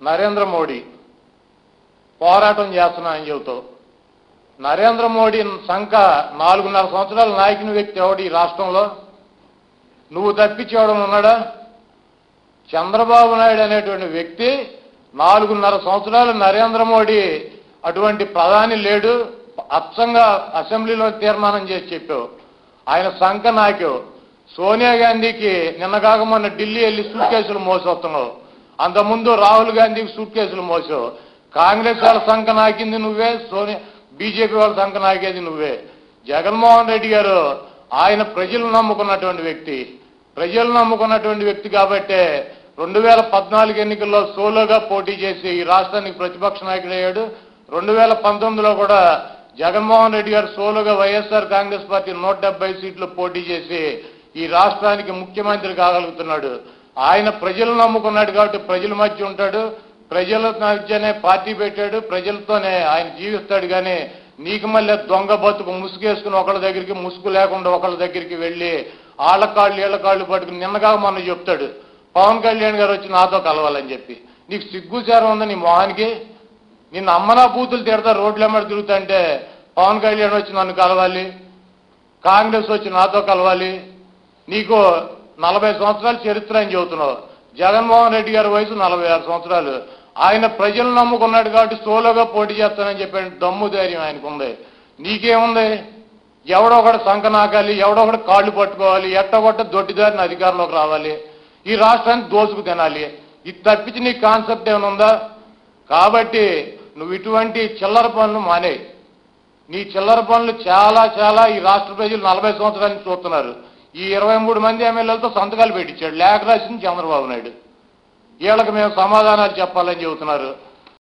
నరేంద్ర మోడీ పోరాటం చేస్తున్నానని చెబుతావు నరేంద్ర మోడీ సంఖ నాలుగున్నర సంవత్సరాల నాయకుని వ్యక్తి ఎవడు ఈ రాష్ట్రంలో? నువ్వు తప్పించేవడం ఉన్నాడా? చంద్రబాబు నాయుడు అనేటువంటి వ్యక్తి నాలుగున్నర సంవత్సరాలు నరేంద్ర మోడీ అటువంటి ప్రధాని లేడు అచ్చంగా అసెంబ్లీలో తీర్మానం చేసి చెప్పావు. ఆయన సంఖ నాకు సోనియా గాంధీకి నిన్నగాక మొన్న ఢిల్లీ వెళ్ళి సూట్ కేసులు మోసొస్తున్నావు. అంతకుముందు రాహుల్ గాంధీకి సూట్ కేసులు మోసావు. కాంగ్రెస్ వాళ్ళ సంఖ నాకింది నువ్వే సోనియా బీజేపీ వాళ్ళ సంఖ నాకేది నువ్వే. జగన్మోహన్ రెడ్డి గారు ఆయన ప్రజలు నమ్ముకున్నటువంటి వ్యక్తి. ప్రజలు నమ్ముకున్నటువంటి వ్యక్తి కాబట్టే రెండు వేల పద్నాలుగు ఎన్నికల్లో సోలోగా పోటీ చేసి ఈ రాష్ట్రానికి ప్రతిపక్ష నాయకుడు అయ్యాడు. రెండు వేల పంతొమ్మిదిలో కూడా జగన్మోహన్ రెడ్డి గారు సోలోగా వైఎస్ఆర్ కాంగ్రెస్ పార్టీ నూట డెబ్బై సీట్లు పోటీ చేసి ఈ రాష్ట్రానికి ముఖ్యమంత్రి కాగలుగుతున్నాడు. ఆయన ప్రజలు నమ్ముకున్నాడు కాబట్టి ప్రజల మధ్య ఉంటాడు. ప్రజల మధ్యనే పార్టీ పెట్టాడు. ప్రజలతోనే ఆయన జీవిస్తాడు కానీ నీకు మళ్ళీ దొంగ బతుకు ముసుగేసుకుని ఒకళ్ళ దగ్గరికి ముసుగు లేకుండా ఒకళ్ళ దగ్గరికి వెళ్ళి ఆళ్ళ కాళ్ళు ఈళ్ళ కాళ్ళు పట్టుకుని నిన్నగా మొన్న చెప్తాడు పవన్ కళ్యాణ్ గారు వచ్చి నాతో కలవాలని చెప్పి. నీకు సిగ్గుచారం ఉందా నీ మొహానికి? నిన్ను అమ్మనా బూతులు తిడతా రోడ్లు ఎమ్మడి తిరుగుతుంటే పవన్ కళ్యాణ్ వచ్చి నన్ను కలవాలి కాంగ్రెస్ వచ్చి నాతో కలవాలి. నీకు నలభై సంవత్సరాల చరిత్ర అని చెబుతున్నావు జగన్మోహన్ రెడ్డి గారి వయసు నలభై ఆరు సంవత్సరాలు. ఆయన ప్రజలు నమ్ముకున్నాడు కాబట్టి సోలోగా పోటీ చేస్తానని చెప్పాడు దమ్ము ధైర్యం ఆయనకు ఉంది. నీకేముంది? ఎవడో ఒకటి సంఖ నాకాలి ఎవడో ఒకటి కాళ్ళు పట్టుకోవాలి ఎట్టగొట్ట దొడ్డిదారిని అధికారంలోకి రావాలి. ఈ రాష్ట్రాన్ని దోసుకు తినాలి. ఇది తప్పించి నీ కాన్సెప్ట్ ఏమైనా ఉందా? కాబట్టి నువ్వు ఇటువంటి చిల్లర పనులు మానే నీ చిల్లర పనులు చాలా చాలా ఈ రాష్ట్ర ప్రజలు నలభై సంవత్సరాల నుంచి చూస్తున్నారు. ఈ ఇరవై మూడు మంది ఎమ్మెల్యేలతో సంతకాలు పెట్టించాడు. లేఖ రాసింది చంద్రబాబు నాయుడు. వీళ్ళకి మేము సమాధానాలు చెప్పాలని చెబుతున్నారు.